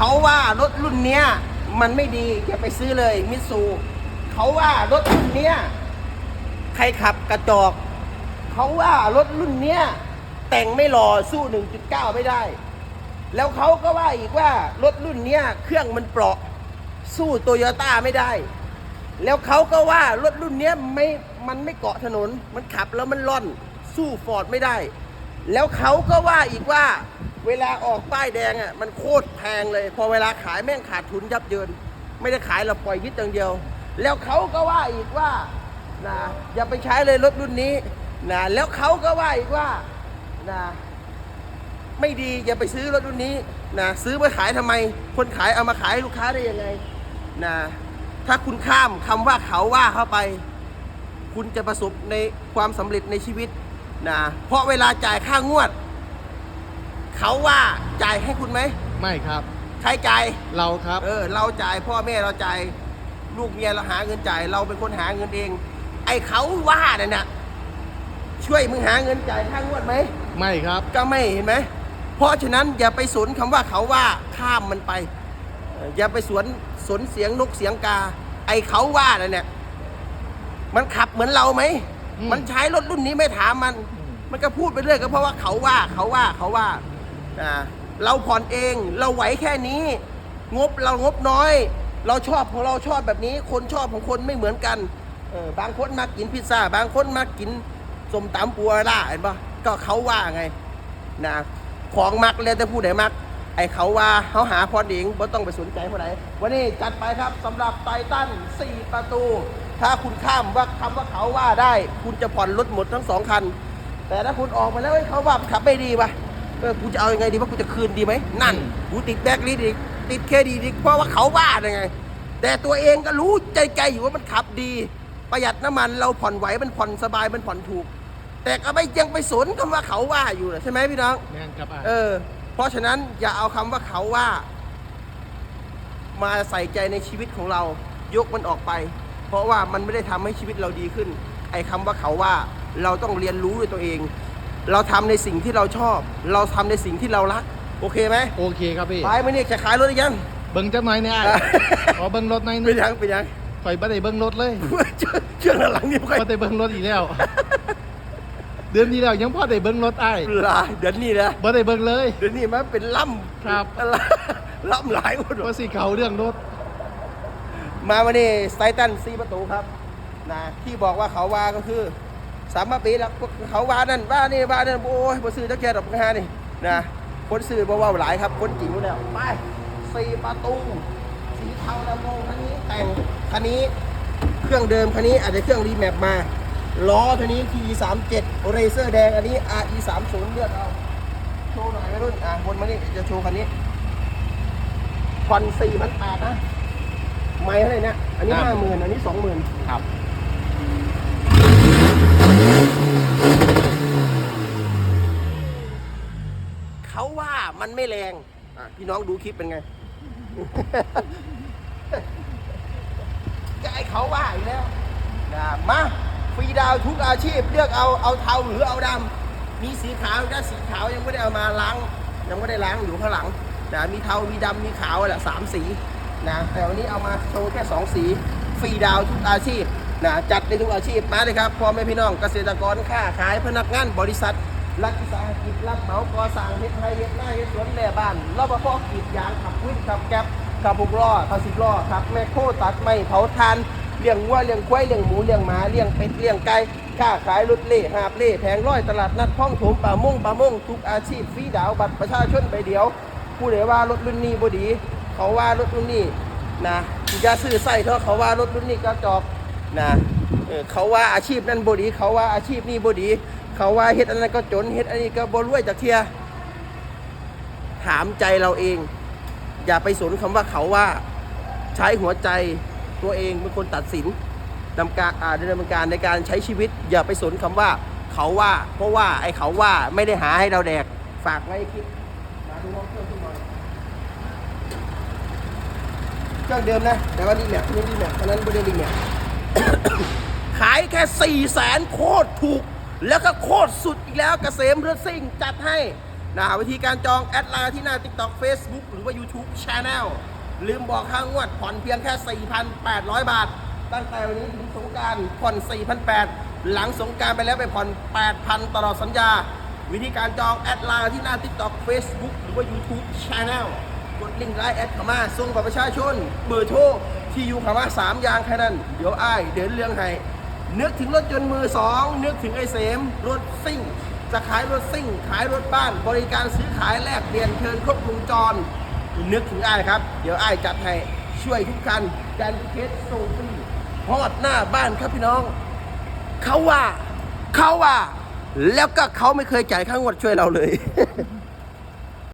เขาว่ารถรุ่นเนี้ยมันไม่ดีอย่าไปซื้อเลยมิตซูเขาว่ารถรุ่นเนี้ยใครขับกระจอกเขาว่ารถรุ่นเนี้ยแต่งไม่หล่อสู้ 1.9 ไม่ได้ แล้วเขาก็ว่าอีกว่ารถรุ่นเนี้ยเครื่องมันเปราะสู้โตโยต้าไม่ได้ แล้วเขาก็ว่ารถรุ่นเนี้ยไม่มันไม่เกาะถนน มันขับแล้วมันล่อนสู้ฟอร์ดไม่ได้ แล้วเขาก็ว่าอีกว่าเวลาออกป้ายแดงอะมันโคตรแพงเลย พอเวลาขายแม่งขาดทุนยับเยิน ไม่ได้ขายเราปล่อยยึดอย่างเดียว แล้วเขาก็ว่าอีกว่านะอย่าไปใช้เลยรถรุ่นนี้นะแล้วเขาก็ว่าอีกว่านะไม่ดีอย่าไปซื้อรถรุ่นนี้นะซื้อไปขายทำไม คนขายเอามาขายให้ลูกค้าได้ยังไงนะถ้าคุณข้ามคำว่าเขาว่าเข้าไป คุณจะประสบในความสำเร็จในชีวิต นะเพราะเวลาจ่ายค่างวด เขาว่าจ่ายให้คุณไหมไม่ครับ ใครจ่ายเราครับ เออ เราจ่ายพ่อแม่เราจ่ายลูกเมียเราหาเงินจ่าย เราเป็นคนหาเงินเอง ไอ้เขาว่าเนี่ยนะช่วยมึงหาเงินจ่ายค่างวดไหมไม่ครับ ก็ไม่เห็นไหมเพราะฉะนั้นอย่าไปสนคำว่าเขาว่าข้ามมันไปเอ่ออย่าไปสวนสนเสียงนกเสียงกา ไอเขาว่าน่ะเนี่ยมันขับเหมือนเราไหมอืมมันใช้รถรุ่นนี้ไม่ถามมัน มันก็พูดไปเรื่อยก็เพราะว่าเขาว่าเขาว่าเขาว่าอ่าเราผ่อนเองเราไหวแค่นี้ งบเรางบน้อย เราชอบของเราชอบแบบนี้ คนชอบของคนไม่เหมือนกันเออบางคนมากินพิซซ่า บางคนมากินสมตำปัวล่าเห็นปะก็เขาว่าไงนะของมักเลยแต่ผู้ใดมัก ไอเขาว่าเขาหาพอดเองบ่ต้องไปสนใจผู้ใดวันนี้จัดไปครับสำหรับไททัน4 ประตู ถ้าคุณข้ามว่าคำว่าเขาว่าได้ คุณจะผ่อนรถหมดทั้งสองคัน แต่ถ้าคุณออกมาแล้วเฮ้ยเขาว่าขับไม่ดีวะเออกูจะเอายังไงดีว่ากูจะคืนดีไหมนั่นกูติดแบล็คลิสต์อีกติดเครดิตอีกเพราะว่าเขาว่ายังไง แต่ตัวเองก็รู้ใจใจอยู่ว่ามันขับดี ประหยัดน้ำมันเราผ่อนไหวมันผ่อนสบายมันผ่อนถูก แต่ก็ไม่ยังไปสนคำว่าเขาว่าอยู่นะใช่ไหมพี่น้องแม่นครับอะเออ เพราะฉะนั้นอย่าเอาคำว่าเขาว่า มาใส่ใจในชีวิตของเรายกมันออกไป เพราะว่ามันไม่ได้ทำให้ชีวิตเราดีขึ้น ไอ้คำว่าเขาว่าเราต้องเรียนรู้ด้วยตัวเอง เราทำในสิ่งที่เราชอบ เราทำในสิ่งที่เรารัก โอเคไหมโอเคครับพี่ไปไม่เนี่ยจะขายรถหรือยังเบิ้งจักหน่อยเนี่ยอ้ายอะขอเบิ้งรถหน่อยหนึเป็นงยังเป็นยังข่อยบ่ได้เบิ้งรถเลยเชื่องหลังนี่ไม่ค่อยบ่ได้เบิ้งรถอีกแล้วเดือนที่แล้วยังพอได้เบิ้งรถอ้ายหลายเดี๋ยวนี้นะบ่ได้เบิ้งเลย เดี๋ยวนี้มันเป็นล่ำครับล่ำหลายคนว่าสิเขาเรื่องรถ มาวันนี้ไซตันซีประตูครับนะที่บอกว่าเขาว่าก็คือ สามปีแล้วพวกเขาว่านั่นว่านี่ว่านั่นโอ้ยบ่ซื้อจักแก่ดอกฮานี่นะคนซื้อบ่เว่าหลายครับคนจริงอยู่แล้วไปสี่ประตูสีเทาดำโมคันนี้แต่งคันนี้เครื่องเดิมคันนี้อาจจะเครื่องรีแมปมาล้อคันนี้ T37 เรเซอร์แดงอันนี้ RE30 เลือกเอาโชว์หน่อยวัยรุ่นอะบนมานี่จะโชว์คันนี้ผ่อนสี่พันแปดนะไม่เท่าไหร่นะอันนี้ครับห้าหมื่นอันนี้สองหมื่นครับ เขาว่า มันไม่แรงอะพี่น้องดูคลิปเป็นไง จะไอเขาว่าอีกแล้วนะมาฟรีดาวทุกอาชีพเลือกเอาเอาเทาหรือเอาดำมีสีขาวถ้าสีขาวยังไม่ได้เอามาล้าง ยังไม่ได้ล้างอยู่ข้างหลังนะมีเทามีดำมีขาวแหละสามสีนะแต่วันนี้เอามาโชว์แค่สองสีฟรีดาวทุกอาชีพนะจัดในทุกอาชีพมาเลยครับพ่อแม่พี่น้องเกษตรกรค้าขายพนักงานบริษัท รัฐวิสากิจรับเหมาก่อสร้างเฮ็ดไทยเฮ็ดหน้าเฮ็ดสวนแล่บ้านรปภกรีดยางขับวิทย์ขับแก๊บขับบุกล้อขับสิบล้อขับแมคโครตัดไม้เผาทานเลี้ยงวัวเลี้ยงควายเลี้ยงหมูเลี้ยงหมาเลี้ยงเป็ดเลี้ยงไก่ค้าขายรถเล่หาบเล่แผงร้อยตลาดนัดห้องโถมป่ามงป่ามงทุกอาชีพฟรีดาวบัตรประชาชนไปเดียวผู้ใดว่ารถรุ่นนี้บ่ดี เขาว่ารถรุ่นนี้นะอย่าซื้อใส่เถอะเขาว่ารถรุ่นนี้กระจอกนะเออเขาว่าอาชีพนั้นบ่ดี เขาว่าอาชีพนี้บ่ดี เขาว่าเฮ็ดอันนั้นก็จนเฮ็ดอันนี้ก็บ่รวยจากเทีย ถามใจเราเอง อย่าไปสนคำว่าเขาว่าใช้หัวใจตัวเองเป็นคนตัดสินดำการอ่าดำเนินการในการใช้ชีวิต อย่าไปสนคำว่าเขาว่า เพราะว่าไอ้เขาว่าไม่ได้หาให้เราแดกฝากไว้คิดมาดูห้องเครื่องขึ้นหน่อยเครื่องเดิมนะ แต่ว่าดีแม็กไม่ดีแม็กเพราะนั้นไม่ได้ดีแม็กขายแค่4ี่แสนโคตรถูก แล้วก็โคตรสุดอีกแล้วกเกษมรถซิ่งจัดให้นะวิธีการจองแอดไลน์ที่หน้า TikTok Facebook หรือว่า YouTube Channel ลืมบอกค่างวดผ่อนเพียงแค่ 4,800 บาท ตั้งแต่วันนี้ถึงสงการผ่อน 4,800 หลังสงการไปแล้วไปผ่อน 8,000 ตลอดสัญญา วิธีการจองแอดไลน์ที่หน้า TikTok Facebook หรือว่า YouTube Channel กดลิงก์ไลน์แอดเข้ามาส่งกับประชาชนเบอร์โทรที่อยู่คำว่า3อย่างแค่นั้น เดี๋ยวอ้ายเดินเรื่องให้ นึกถึงรถยนต์มือสองนึกถึงไอ้เสมรถซิ่ง จะขายรถซิ่ง ขายรถบ้าน บริการซื้อขายแลกเปลี่ยนเทินครบวงจร นึกถึงไอ้ครับ เดี๋ยวไอ้จัดให้ช่วยทุกคันการเคสส่งฟรีฮอดหน้าบ้านครับพี่น้อง เขาว่า เขาว่า แล้วก็เขาไม่เคยจ่ายค่างวดช่วยเราเลย